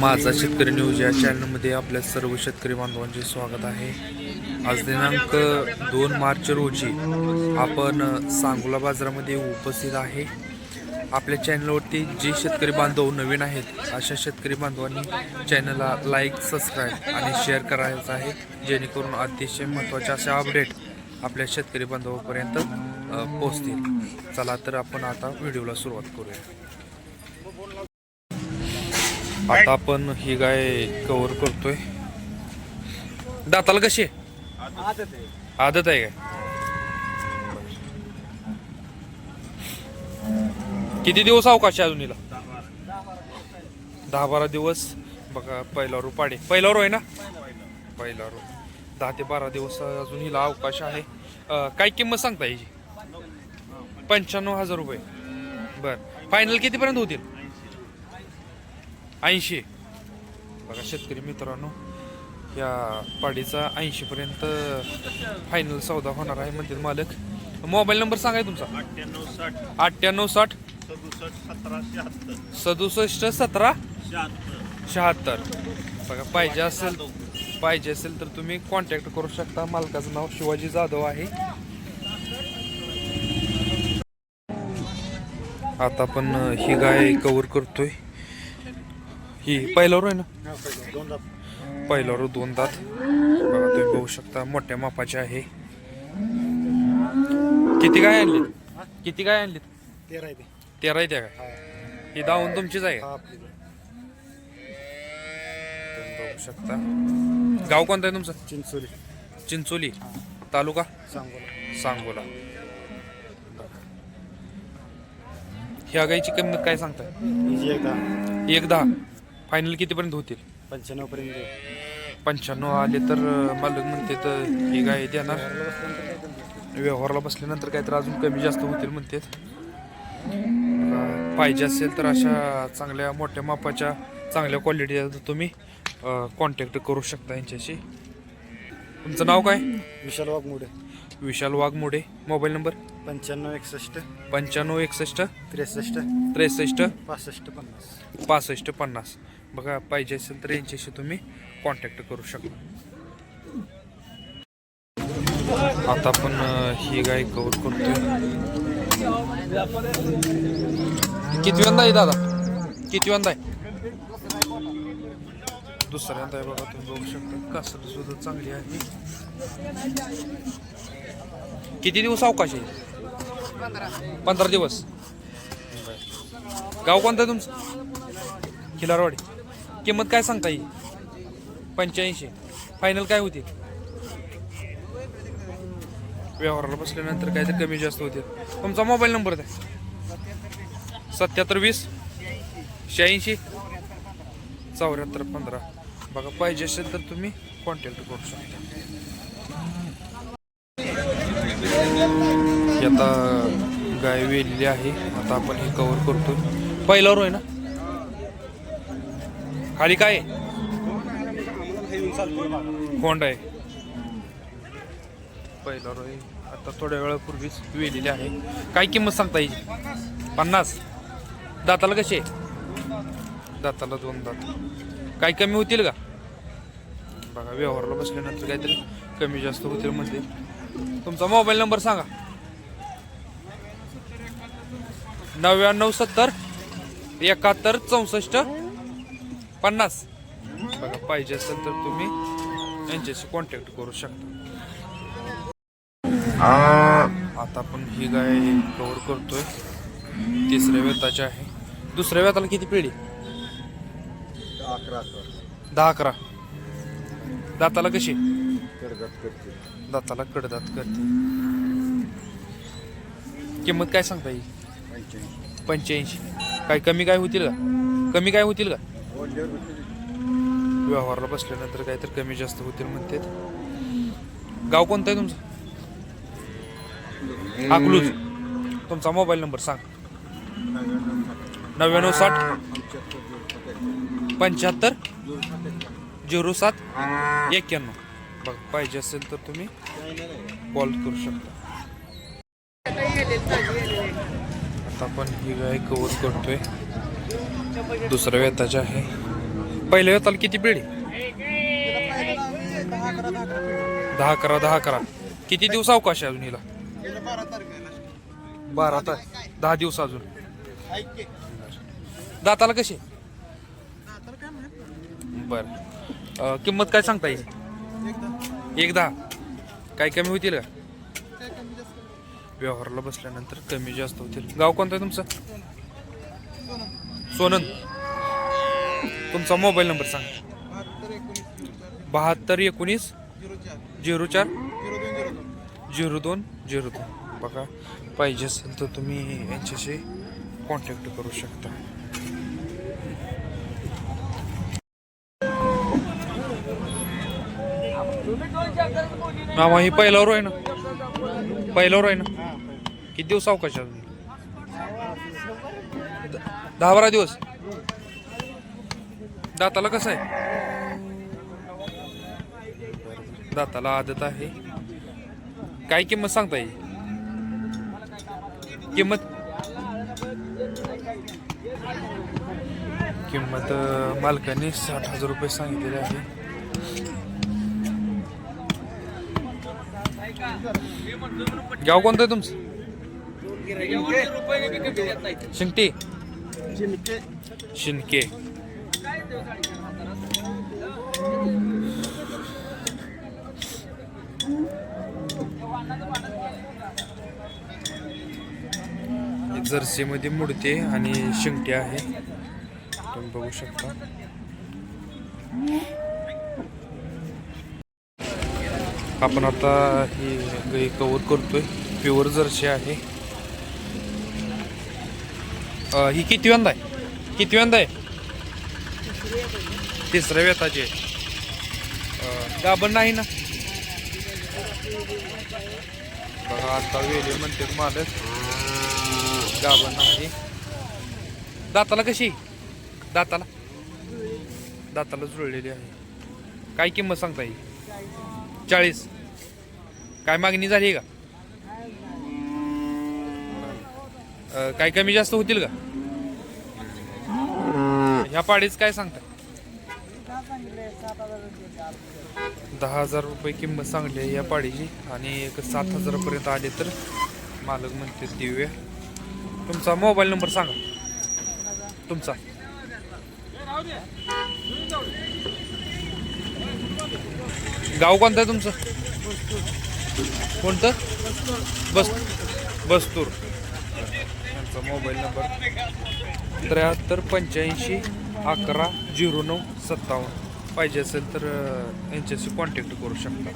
माझा शेतकरी न्यूज या चॅनलमध्ये आपल्या सर्व शेतकरी बांधवांचे स्वागत आहे. आज दिनांक दोन मार्च रोजी आपण सांगोला बाजारामध्ये उपस्थित आहे. आपल्या चॅनलवरती जे शेतकरी बांधव नवीन आहेत अशा शेतकरी बांधवांनी चॅनलला लाईक सबस्क्राईब आणि शेअर करायचं आहे. जेणेकरून अतिशय महत्त्वाचे असे अपडेट आपल्या शेतकरी बांधवापर्यंत पोचतील पोहोचतील. चला तर आपण आता व्हिडिओला सुरुवात करूया. आता आपण ही गाय कव्हर करतोय. दाताला कशी आहे? आदत आहे काय किती दिवस अवकाश आहे अजून हिला दहा बारा दिवस. बघा पहिला रो पाडे. पहिला रो आहे ना? पहिला रो दहा ते बारा दिवस अजून हिला अवकाश आहे. काय किंमत सांगता याची पंच्याण्णव हजार रुपये. बर. फायनल कितीपर्यंत होतील? ऐंशी. बघा शेतकरी मित्रांनो या पाडीचा ऐंशी पर्यंत फायनल सौदा होणार आहे म्हणतील मालक. मोबाईल नंबर सांगाय तुमचा. अठ्ठ्याण्णव साठ. अठ्ठ्याण्णव साठ. सदुसष्ट सतरा शहात्तर. सदुसष्ट सतरा शहात्तर. शहात्तर. बघा पाहिजे असेल पाहिजे असेल तर तुम्ही कॉन्टॅक्ट करू शकता. मालकाचं नाव शिवाजी जाधव आहे. आता आपण ही गाय कव्हर करतोय. ही पहिल्यावर आहे ना? दोन पहिल्यावर दोन दात. बघा तुम्ही बघू शकता मोठ्या मापाचे आहे. किती गाय आणली किती गाय आणली तेरा आहे ते तेरा आहे त्या काय ही दावून तुमचीच आहे का? आपली तुम्ही बघू शकता. गाव कोणतं आहे तुमचं? चिंचोली. चिंचोली. तालुका? सांगोला. सांगोला. ह्या गायची किंमत काय सांगताय? हिची एकदा एक दहा. फायनल कितीपर्यंत होतील? पंच्याण्णव पर्यंत पंच्याण्णव आले तर मालक म्हणते तर ही गाय देणार. व्यवहाराला बसल्यानंतर काहीतरी अजून कमी जास्त होतील म्हणते पाहिजे असेल तर अशा चांगल्या मोठ्या मापाच्या चांगल्या क्वालिटीचा तुम्ही कॉन्टॅक्ट करू शकता यांच्याशी. तुमचं नाव काय? विशाल वाघमोडे. विशाल वाघमोडे. Mobile number? पंच्याण्णव एकसष्ट. पंच्याण्णव एकसष्ट. त्रेसष्ट. त्रेसष्ट. पासष्ट पन्नास. पासष्ट पन्नास. बघा पाहिजे असेल तर यांच्याशी तुम्ही कॉन्टॅक्ट करू शकता. आता आपण ही गाय कवर करतोय. किती वंदा आहे दादा? किती वंदा आहे? दुसऱ्यांदा आहे बघा तुम्ही बघू शकता. कासर सुद्धा चांगली आहे. किती दिवस अवकाश आहे? पंधरा दिवस. गाव कोणतं आहे तुमचं? किलारवाडी किंमत काय सांगता येईल? पंच्याऐंशी. फायनल काय होती? व्यवहाराला बसल्यानंतर काय काहीतरी कमी जास्त होतील तुमचा मोबाईल नंबर द्या. सत्याहत्तर वीस शहाऐंशी चौऱ्याहत्तर पंधरा. बघा पाहिजे असेल तर तुम्ही कॉन्टॅक्ट करू शकता. आता गाय वेलेली आहे. आता आपण हे कव्हर करतो पहिल्यावर आहे ना? खाली काय? आहे? कोंड आहे. पहिला आहे. आता थोड्या वेळापूर्वीच वेलेली आहे. काय किंमत सांगता येईल? पन्नास. दाताला कसे? दाताला दोन दात. काय कमी होतील का? बघा व्यवहारला बसल्यानंतर काहीतरी कमी जास्त होतील म्हणजे तुमचा मोबाईल नंबर सांगा. नव्याण्णव सत्तर एकाहत्तर चौसष्ट पन्नास. बघा पाहिजे असेल तर तुम्ही यांच्याशी कॉन्टॅक्ट करू शकता. आता आपण ही गाय कव्हर करतोय. तिसऱ्या वेताची आहे. दुसऱ्या वेताला किती पिढी? दहा अकरा. दाताला कशी? दाताला कडदात करते. किंमत काय सांगता येईल? पंच्याऐंशी. काय कमी काय होतील का? कमी काय होतील का? व्यवहारला बसल्यानंतर काहीतरी कमी जास्त होतील म्हणते गाव कोणतं आहे तुमचं? अकलूज. तुमचा मोबाईल नंबर सांग. नव्याण्णव साठ पंच्याहत्तर झिरो सात एक्क्याण्णव बघ पाहिजे असेल तर तुम्ही कॉल करू शकता. आता आपण ही गाय कवर करतोय. दुसऱ्या वेताची आहे. पहिल्या वेताला किती पिढी? दहा अकरा दहा अकरा. किती दिवस अवकाश आहे अजून हिला? बारा बारा तास. दहा दिवस अजून. दाताला कशी? बर. किंमत काय सांगता येईल? एक दहा. काय कमी होतील का? व्यवहारला व्यवहाराला बसल्यानंतर कमी जास्त होतील. गाव कोणतं आहे तुमचं? सोनंद तुमचा मोबाईल नंबर सांग. बहात्तर एकोणीस झिरो चार झिरो दोन झिरो दोन बघा पाहिजे असेल तर तुम्ही यांच्याशी कॉन्टॅक्ट करू शकता. मामा ही पहिल्यावर आहे ना? पहिल्यावर आहे ना? किती दिवस अवकाश अजून? दहा बारा दिवस. दाताला कसं आहे? दाताला आदत आहे. काय किंमत सांगता येईल किंमत किंमत मालकाने साठ हजार रुपये सांगितलेले आहे. गाव कोणतं आहे तुमचं? शिंगटी. चिमके शिनके जर्सीमध्ये मुडते आणि शिंगटे आहे तुम्ही बघू शकता. आपण आता ही गाई कवर करतोय. प्युअर जर्सी आहे. ही किती वेंदा आहे? किती वेंदा आहे? तिसऱ्या वेताची. आहे अ, गाभण नाही ना? बघा आता वेली म्हणते मालक. गाभण नाही. दाताला कशी? दाताला? दाताला जुळलेली आहे. काय किंमत सांगता येईल चाळीस. काय मागणी झाली का? अ, काय कमी जास्त होतील का? ह्या पाडीच काय सांगता दहा हजार रुपये किंमत सांगली आहे या पाडीची आणि एक सात हजारापर्यंत आले तर मालक म्हणते दिव्य. तुमचा मोबाईल नंबर सांगा. तुमचा. गाव कोणतं आहे तुमचं? कोणतं? बस बस्तूर. त्यांचा मोबाईल नंबर त्र्याहत्तर पंच्याऐंशी अकरा झिरो नऊ सत्तावन्न. पाहिजे असेल तर यांच्याशी कॉन्टॅक्ट करू शकता.